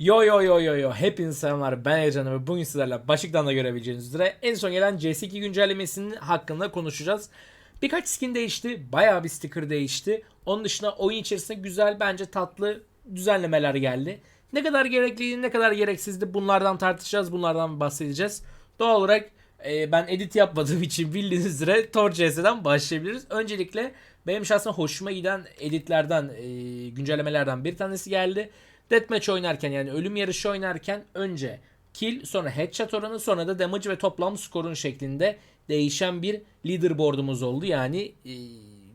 Yo yo yo yo yo hepinize selamlar ben Ercan ve bugün sizlerle başlıktan da görebileceğiniz üzere en son gelen CS2 güncellemesinin hakkında konuşacağız. Birkaç skin değişti, bayağı bir sticker değişti. Onun dışında oyun içerisinde güzel bence tatlı düzenlemeler geldi. Ne kadar gerekliydi ne kadar gereksizdi bunlardan tartışacağız bunlardan bahsedeceğiz. Doğal olarak e, ben edit yapmadığım için bildiğiniz üzere Tor CS'den başlayabiliriz. Öncelikle benim şahsen hoşuma giden editlerden, e, güncellemelerden bir tanesi geldi. Deathmatch oynarken yani ölüm yarışı oynarken önce kill sonra headshot oranı sonra da damage ve toplam skorun şeklinde değişen bir leaderboard'umuz oldu. Yani e,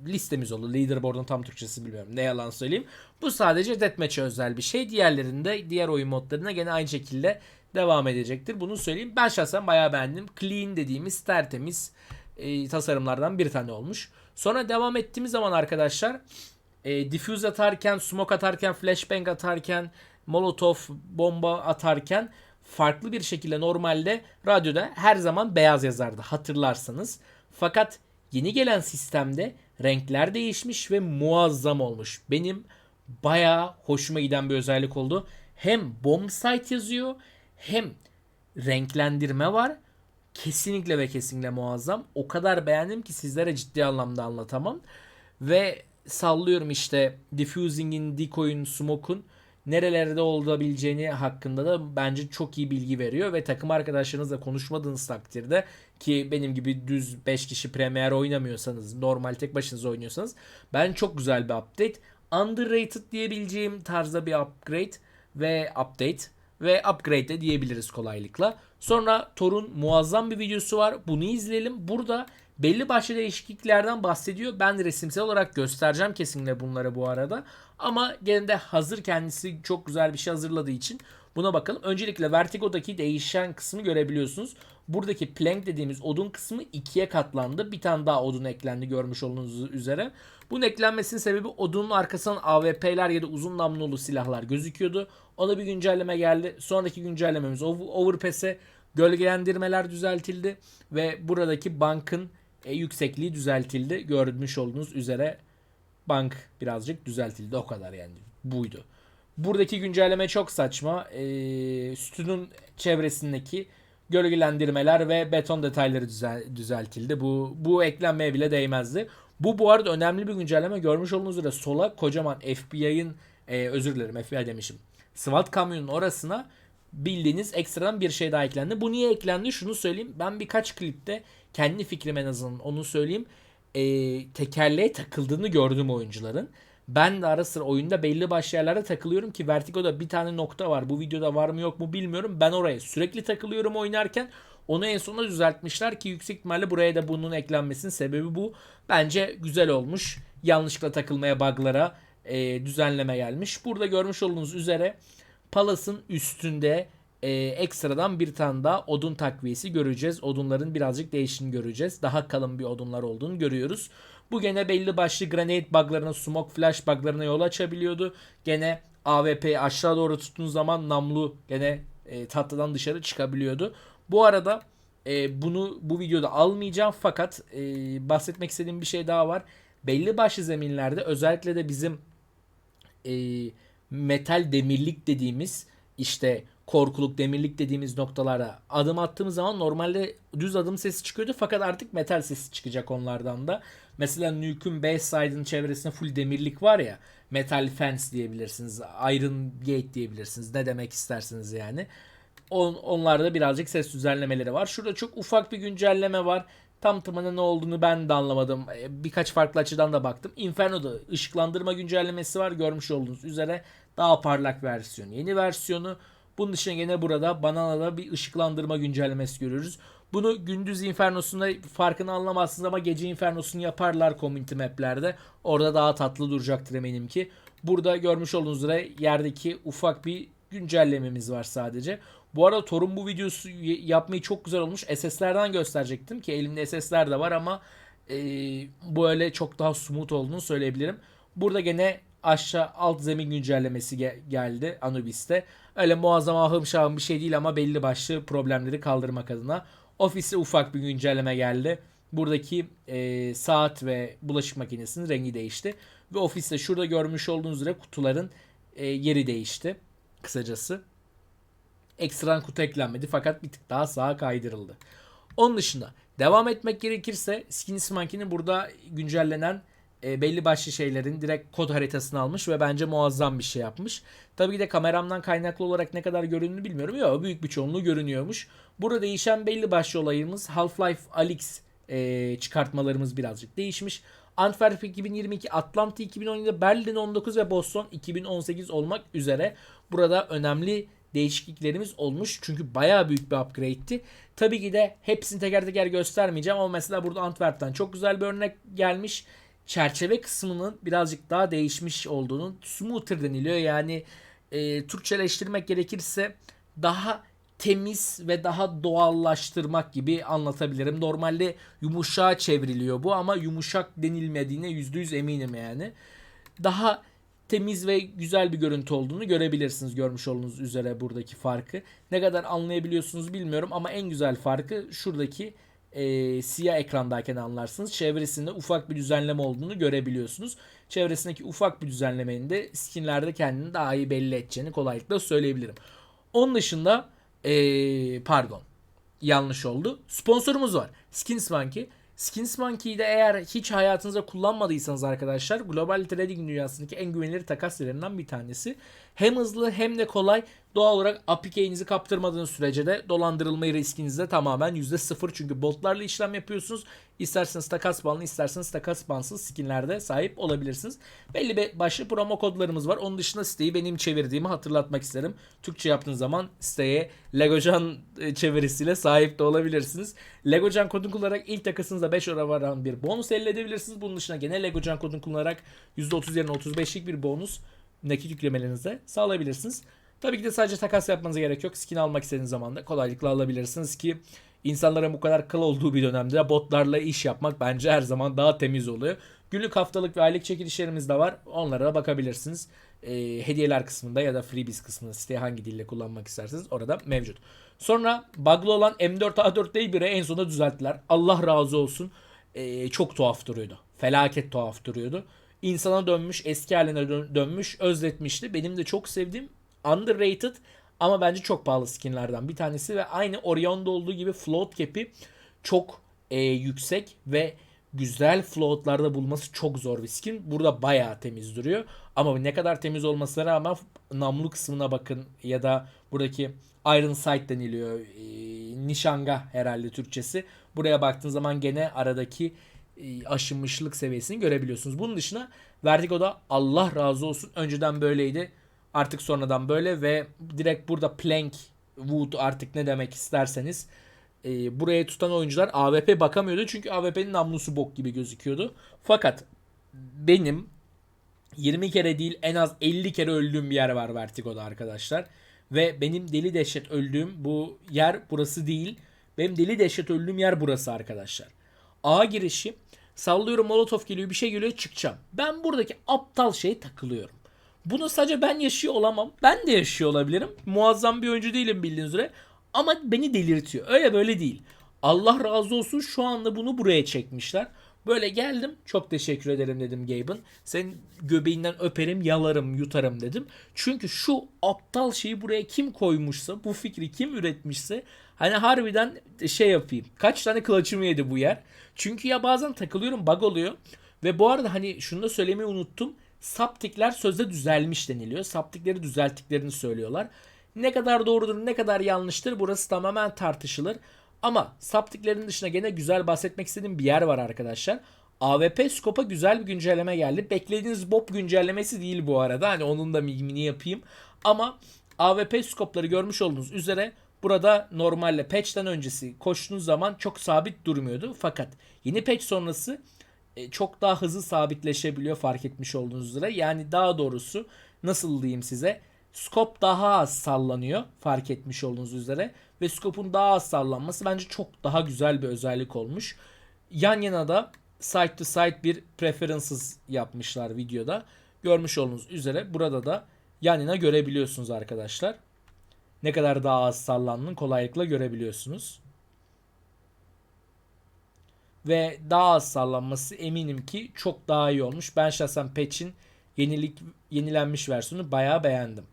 listemiz oldu. Leaderboard'un tam Türkçesi bilmiyorum. Ne yalan söyleyeyim. Bu sadece Deathmatch'e özel bir şey. Diğerlerinde diğer oyun modlarına gene aynı şekilde devam edecektir. Bunu söyleyeyim. Ben şahsen bayağı beğendim. Clean dediğimiz tertemiz e, tasarımlardan bir tane olmuş. Sonra devam ettiğimiz zaman arkadaşlar e, diffuse atarken, smoke atarken, flashbang atarken, molotov bomba atarken farklı bir şekilde normalde radyoda her zaman beyaz yazardı hatırlarsanız. Fakat yeni gelen sistemde renkler değişmiş ve muazzam olmuş. Benim bayağı hoşuma giden bir özellik oldu. Hem bomb site yazıyor hem renklendirme var. Kesinlikle ve kesinlikle muazzam. O kadar beğendim ki sizlere ciddi anlamda anlatamam. Ve sallıyorum işte diffusing'in, decoy'un, smoke'un nerelerde olabileceğini hakkında da bence çok iyi bilgi veriyor ve takım arkadaşlarınızla konuşmadığınız takdirde ki benim gibi düz 5 kişi Premier oynamıyorsanız, normal tek başınıza oynuyorsanız ben çok güzel bir update. Underrated diyebileceğim tarzda bir upgrade ve update ve upgrade de diyebiliriz kolaylıkla. Sonra Thor'un muazzam bir videosu var. Bunu izleyelim. Burada belli başlı değişikliklerden bahsediyor. Ben resimsel olarak göstereceğim kesinlikle bunları bu arada. Ama gene de hazır kendisi çok güzel bir şey hazırladığı için buna bakalım. Öncelikle Vertigo'daki değişen kısmı görebiliyorsunuz. Buradaki plank dediğimiz odun kısmı ikiye katlandı. Bir tane daha odun eklendi görmüş olduğunuz üzere. Bunun eklenmesinin sebebi odunun arkasından AWP'ler ya da uzun namlulu silahlar gözüküyordu. Ona bir güncelleme geldi. Sonraki güncellememiz Overpass'e gölgelendirmeler düzeltildi ve buradaki bankın e, yüksekliği düzeltildi. Görmüş olduğunuz üzere bank birazcık düzeltildi. O kadar yani. Buydu. Buradaki güncelleme çok saçma. E, sütunun çevresindeki gölgelendirmeler ve beton detayları düzel, düzeltildi. Bu bu eklenmeye bile değmezdi. Bu bu arada önemli bir güncelleme. Görmüş olduğunuz üzere sola kocaman FBI'ın e, özür dilerim FBI demişim. SWAT kamyonun orasına bildiğiniz ekstradan bir şey daha eklendi. Bu niye eklendi? Şunu söyleyeyim. Ben birkaç klipte kendi fikrim en azından onu söyleyeyim. E, tekerleğe takıldığını gördüm oyuncuların. Ben de ara sıra oyunda belli başlı yerlerde takılıyorum ki Vertigo'da bir tane nokta var. Bu videoda var mı yok mu bilmiyorum. Ben oraya sürekli takılıyorum oynarken. Onu en sonunda düzeltmişler ki yüksek ihtimalle buraya da bunun eklenmesinin sebebi bu. Bence güzel olmuş. Yanlışlıkla takılmaya bug'lara e, düzenleme gelmiş. Burada görmüş olduğunuz üzere Palas'ın üstünde e, ekstradan bir tane daha odun takviyesi göreceğiz. Odunların birazcık değişini göreceğiz. Daha kalın bir odunlar olduğunu görüyoruz. Bu gene belli başlı grenade buglarına, smoke flash buglarına yol açabiliyordu. Gene AWP'yi aşağı doğru tuttuğun zaman namlu gene e, tatlıdan dışarı çıkabiliyordu. Bu arada e, bunu bu videoda almayacağım fakat e, bahsetmek istediğim bir şey daha var. Belli başlı zeminlerde özellikle de bizim e, metal demirlik dediğimiz işte korkuluk demirlik dediğimiz noktalara adım attığımız zaman normalde düz adım sesi çıkıyordu fakat artık metal sesi çıkacak onlardan da. Mesela Nuke'un base side'ın çevresinde full demirlik var ya metal fence diyebilirsiniz, iron gate diyebilirsiniz ne demek isterseniz yani. On, onlarda birazcık ses düzenlemeleri var. Şurada çok ufak bir güncelleme var. Tam tamına ne olduğunu ben de anlamadım. E, Birkaç farklı açıdan da baktım. Inferno'da ışıklandırma güncellemesi var. Görmüş olduğunuz üzere daha parlak versiyon. Yeni versiyonu. Bunun dışında yine burada Banana'da bir ışıklandırma güncellemesi görüyoruz. Bunu gündüz Inferno'sunda farkını anlamazsınız ama gece Inferno'sunu yaparlar community map'lerde. Orada daha tatlı duracaktır eminim ki. Burada görmüş olduğunuz üzere yerdeki ufak bir güncellememiz var sadece. Bu arada Torun bu videosu yapmayı çok güzel olmuş. SS'lerden gösterecektim ki elimde SS'ler de var ama e, böyle çok daha smooth olduğunu söyleyebilirim. Burada gene aşağı alt zemin güncellemesi ge- geldi Anubis'te. Öyle muazzam ahım şahım bir şey değil ama belli başlı problemleri kaldırmak adına. Ofiste ufak bir güncelleme geldi. Buradaki e, saat ve bulaşık makinesinin rengi değişti. Ve ofiste şurada görmüş olduğunuz üzere kutuların e, yeri değişti. Kısacası. Ekstradan kutu eklenmedi fakat bir tık daha sağa kaydırıldı. Onun dışında devam etmek gerekirse Skinny Monkey'nin burada güncellenen e, belli başlı şeylerin direkt kod haritasını almış ve bence muazzam bir şey yapmış. Tabii ki de kameramdan kaynaklı olarak ne kadar göründüğünü bilmiyorum. Yok büyük bir çoğunluğu görünüyormuş. Burada değişen belli başlı olayımız Half-Life Alyx e, çıkartmalarımız birazcık değişmiş. Antwerp 2022, Atlanta 2017, Berlin 19 ve Boston 2018 olmak üzere burada önemli değişikliklerimiz olmuş. Çünkü bayağı büyük bir upgrade'ti. Tabii ki de hepsini teker teker göstermeyeceğim ama mesela burada Antwerp'ten çok güzel bir örnek gelmiş. Çerçeve kısmının birazcık daha değişmiş olduğunu smoother deniliyor. Yani e, Türkçeleştirmek gerekirse daha temiz ve daha doğallaştırmak gibi anlatabilirim. Normalde yumuşağa çevriliyor bu ama yumuşak denilmediğine %100 eminim yani. Daha temiz ve güzel bir görüntü olduğunu görebilirsiniz görmüş olduğunuz üzere buradaki farkı. Ne kadar anlayabiliyorsunuz bilmiyorum ama en güzel farkı şuradaki e, siyah ekrandayken anlarsınız. Çevresinde ufak bir düzenleme olduğunu görebiliyorsunuz. Çevresindeki ufak bir düzenlemenin de skinlerde kendini daha iyi belli edeceğini kolaylıkla söyleyebilirim. Onun dışında ee, pardon. Yanlış oldu. Sponsorumuz var. Skins Monkey. Skins Monkey'i de eğer hiç hayatınızda kullanmadıysanız arkadaşlar global trading dünyasındaki en güvenilir takas sitelerinden bir tanesi. Hem hızlı hem de kolay. Doğal olarak APK'nizi kaptırmadığınız sürece de dolandırılma riskiniz de tamamen %0 çünkü botlarla işlem yapıyorsunuz. İsterseniz takas banlı isterseniz takas bansız skinlerde sahip olabilirsiniz. Belli bir başlı promo kodlarımız var. Onun dışında siteyi benim çevirdiğimi hatırlatmak isterim. Türkçe yaptığınız zaman siteye Legocan e, çevirisiyle sahip de olabilirsiniz. Legocan kodunu kullanarak ilk takasınızda 5 euro varan bir bonus elde edebilirsiniz. Bunun dışında genel Legocan kodunu kullanarak %30 yerine 35'lik bir bonus nakit yüklemelerinize sağlayabilirsiniz. Tabii ki de sadece takas yapmanıza gerek yok. Skin almak istediğiniz zaman da kolaylıkla alabilirsiniz ki insanların bu kadar kıl olduğu bir dönemde botlarla iş yapmak bence her zaman daha temiz oluyor. Günlük haftalık ve aylık çekilişlerimiz de var. Onlara da bakabilirsiniz. E, hediyeler kısmında ya da freebies kısmında siteyi hangi dille kullanmak isterseniz orada mevcut. Sonra bug'lı olan M4 A4 D1'e en sonunda düzelttiler. Allah razı olsun. E, çok tuhaf duruyordu. Felaket tuhaf duruyordu. İnsana dönmüş, eski haline dönmüş, özletmişti. Benim de çok sevdiğim underrated ama bence çok pahalı skinlerden bir tanesi ve aynı Orion'da olduğu gibi float cap'i çok e, yüksek ve güzel floatlarda bulması çok zor bir skin. Burada bayağı temiz duruyor. Ama ne kadar temiz olmasına rağmen namlu kısmına bakın ya da buradaki Iron Sight deniliyor. E, nişanga herhalde Türkçesi. Buraya baktığın zaman gene aradaki e, aşınmışlık seviyesini görebiliyorsunuz. Bunun dışında Vertigo'da Allah razı olsun önceden böyleydi. Artık sonradan böyle ve direkt burada plank wood artık ne demek isterseniz e, buraya tutan oyuncular AWP bakamıyordu. Çünkü AWP'nin namlusu bok gibi gözüküyordu. Fakat benim 20 kere değil en az 50 kere öldüğüm bir yer var Vertigo'da arkadaşlar. Ve benim deli dehşet öldüğüm bu yer burası değil. Benim deli dehşet öldüğüm yer burası arkadaşlar. A girişi sallıyorum molotof geliyor bir şey geliyor çıkacağım. Ben buradaki aptal şeye takılıyorum. Bunu sadece ben yaşıyor olamam. Ben de yaşıyor olabilirim. Muazzam bir oyuncu değilim bildiğiniz üzere. Ama beni delirtiyor. Öyle böyle değil. Allah razı olsun şu anda bunu buraya çekmişler. Böyle geldim. Çok teşekkür ederim dedim Gabe'ın. Senin göbeğinden öperim, yalarım, yutarım dedim. Çünkü şu aptal şeyi buraya kim koymuşsa, bu fikri kim üretmişse hani harbiden şey yapayım. Kaç tane kılıçımı yedi bu yer. Çünkü ya bazen takılıyorum, bug oluyor. Ve bu arada hani şunu da söylemeyi unuttum. Saptikler sözde düzelmiş deniliyor. Saptikleri düzelttiklerini söylüyorlar. Ne kadar doğrudur ne kadar yanlıştır burası tamamen tartışılır. Ama saptiklerin dışında gene güzel bahsetmek istediğim bir yer var arkadaşlar. AWP Scope'a güzel bir güncelleme geldi. Beklediğiniz Bob güncellemesi değil bu arada. Hani onun da mimini yapayım. Ama AWP Scope'ları görmüş olduğunuz üzere burada normalle patch'ten öncesi koştuğunuz zaman çok sabit durmuyordu. Fakat yeni patch sonrası çok daha hızlı sabitleşebiliyor fark etmiş olduğunuz üzere. Yani daha doğrusu nasıl diyeyim size scope daha az sallanıyor fark etmiş olduğunuz üzere ve scope'un daha az sallanması bence çok daha güzel bir özellik olmuş. Yan yana da side to side bir preferences yapmışlar videoda. Görmüş olduğunuz üzere burada da yan yana görebiliyorsunuz arkadaşlar. Ne kadar daha az sallandığını kolaylıkla görebiliyorsunuz ve daha az sallanması eminim ki çok daha iyi olmuş. Ben şahsen patch'in yenilik yenilenmiş versiyonu bayağı beğendim.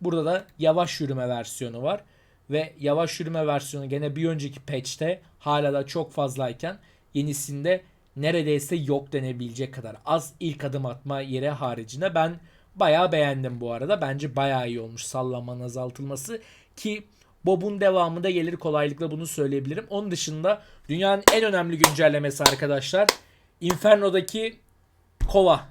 Burada da yavaş yürüme versiyonu var. Ve yavaş yürüme versiyonu gene bir önceki patch'te hala da çok fazlayken yenisinde neredeyse yok denebilecek kadar az ilk adım atma yeri haricinde ben bayağı beğendim bu arada. Bence bayağı iyi olmuş sallanmanın azaltılması ki Bob'un devamı da gelir kolaylıkla bunu söyleyebilirim. Onun dışında dünyanın en önemli güncellemesi arkadaşlar Inferno'daki kova.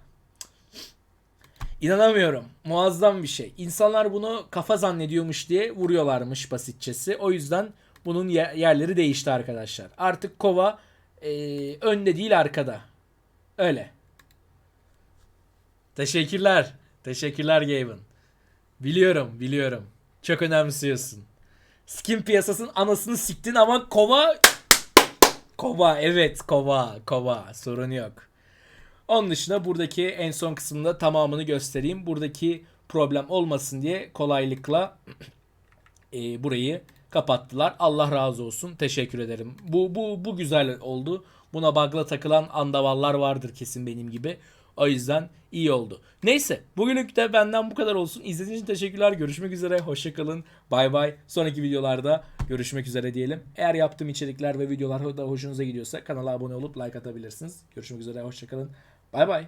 İnanamıyorum. Muazzam bir şey. İnsanlar bunu kafa zannediyormuş diye vuruyorlarmış basitçesi. O yüzden bunun ye- yerleri değişti arkadaşlar. Artık kova e, önde değil arkada. Öyle. Teşekkürler. Teşekkürler Gaben. Biliyorum, biliyorum. Çok önemsiyorsun. Skin piyasasının anasını siktin ama kova kova evet kova kova sorun yok. Onun dışında buradaki en son kısımda tamamını göstereyim. Buradaki problem olmasın diye kolaylıkla e, burayı kapattılar. Allah razı olsun. Teşekkür ederim. Bu bu bu güzel oldu. Buna bug'la takılan andavallar vardır kesin benim gibi. O yüzden iyi oldu. Neyse bugünlük de benden bu kadar olsun. İzlediğiniz için teşekkürler. Görüşmek üzere. Hoşçakalın. Bay bay. Sonraki videolarda görüşmek üzere diyelim. Eğer yaptığım içerikler ve videolar da hoşunuza gidiyorsa kanala abone olup like atabilirsiniz. Görüşmek üzere. Hoşçakalın. Bay bay.